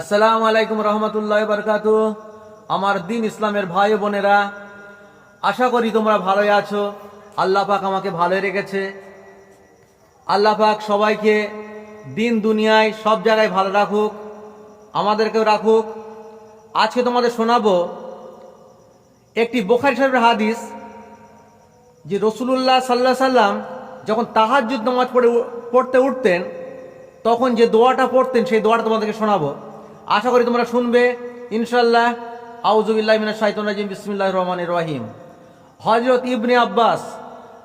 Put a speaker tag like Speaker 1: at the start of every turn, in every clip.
Speaker 1: আসসালামু আলাইকুম রহমতুল্লাহ বরকাতু। আমার দিন ইসলামের ভাই বোনেরা, আশা করি তোমরা ভালোই আছো। আল্লাহ পাক আমাকে ভালোই রেখেছে। আল্লাহ পাক সবাইকে দিন দুনিয়ায় সব জায়গায় ভালো রাখুক, আমাদেরকেও রাখুক। আজকে তোমাদের শোনাবো একটি বোখারি সাহেবের হাদিস, যে রসুলুল্লাহ সাল্লাহ সাল্লাম যখন তাহাজ্জুদ নামাজ পড়ে পড়তে উঠতেন, তখন যে দোয়াটা পড়তেন, সেই দোয়াটা তোমাদেরকে শোনাবো। আশা করি তোমরা শুনবে। ইনশাল্লাহ আউজুবিল্লাহ মিনা শাহিতুন রাজিম বিসমিল্লাহ রহমান রহিম। হজরত ইবনে আব্বাস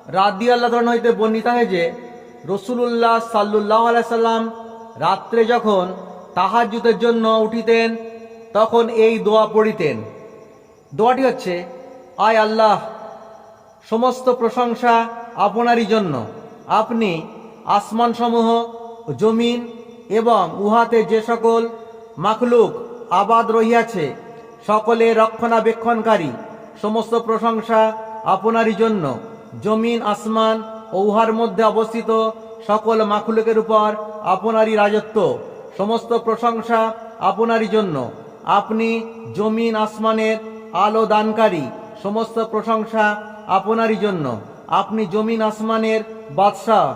Speaker 1: রাদি আল্লাহ হইতে বর্ণিত হয় যে, রসুলুল্লাহ সাল্লুল্লাহ সাল্লাম রাত্রে যখন তাহাজ্জুদের জন্য উঠিতেন, তখন এই দোয়া পড়িতেন। দোয়াটি হচ্ছে, আয় আল্লাহ, সমস্ত প্রশংসা আপনারই জন্য। আপনি আসমানসমূহ, জমিন এবং উহাতে যে সকল মাখলুক, আবাদ রহিয়াছে, সকলে রক্ষণাবেক্ষণকারী, সমস্ত প্রশংসা আপনারই জন্য। জমিন, আসমান ও উহার মধ্যে অবস্থিত সকল মাখলুকের উপর আপনারই রাজত্ব। সমস্ত প্রশংসা আপনারই জন্য। আপনি জমিন, আসমানের আলো দানকারী, সমস্ত প্রশংসা আপনারই জন্য। আপনি জমিন, আসমানের বাদশাহ,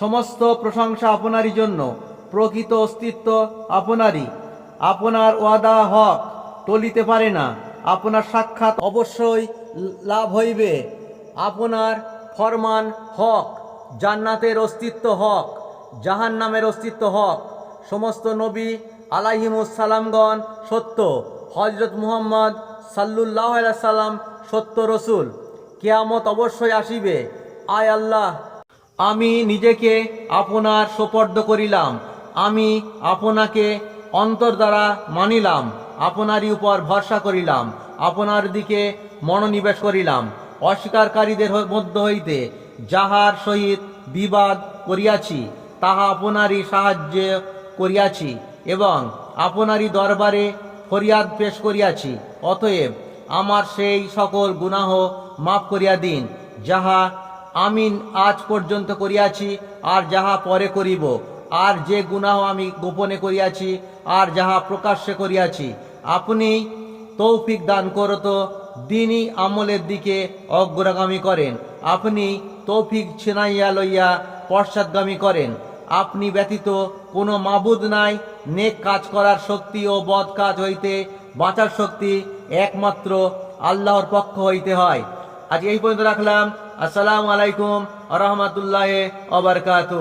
Speaker 1: সমস্ত প্রশংসা আপনারই জন্য। প্রকৃত অস্তিত্ব আপনারই। আপনার ওয়াদা হক টলিতে পারে না। আপনার সাক্ষাৎ অবশ্যই লাভ হইবে। আপনার ফরমান হক জান্নাতের অস্তিত্ব হক জাহান নামের অস্তিত্ব হক। সমস্ত নবী আলাইহিমুসালামগণ সত্য। হজরত মুহাম্মদ সাল্লুল্লাহ সাল্লাম সত্য রসুল। কেয়ামত অবশ্যই আসিবে। আয় আল্লাহ। আমি নিজেকে আপনার সোপর্দ করিলাম। আমি আপনাকে অন্তর দ্বারা মানিলাম, আপনারই উপর ভরসা করিলাম, আপনার দিকে মনোনিবেশ করিলাম, অস্বীকারীদের মধ্য হইতে যাহার সহিত বিবাদ করিয়াছি, তাহা আপনারই সাহায্য করিয়াছি এবং আপনারই দরবারে ফরিয়াদ পেশ করিয়াছি। অতএব আমার সেই সকল গুনাহ মাফ করিয়া দিন, যাহা আমি আজ পর্যন্ত করিয়াছি আর যাহা পরে করিব। আর যে গুনাহ আমি গোপনে করিয়াছি, আর যাহা প্রকাশ্যে করিয়াছি, আপনি তৌফিক দান করত, দিনই আমলের দিকে অগ্রগামী করেন। আপনি তৌফিক ছিনাইয়া লইয়া পশ্চাৎগামী করেন। আপনি ব্যতীত কোনো মাবুদ নাই, নেক কাজ করার শক্তি ও বদ কাজ হইতে বাঁচার শক্তি একমাত্র আল্লাহর পক্ষ হইতে হয়। আজ এই পর্যন্ত রাখলাম। আসসালামু আলাইকুম রহমতুল্লাহ অবরকাত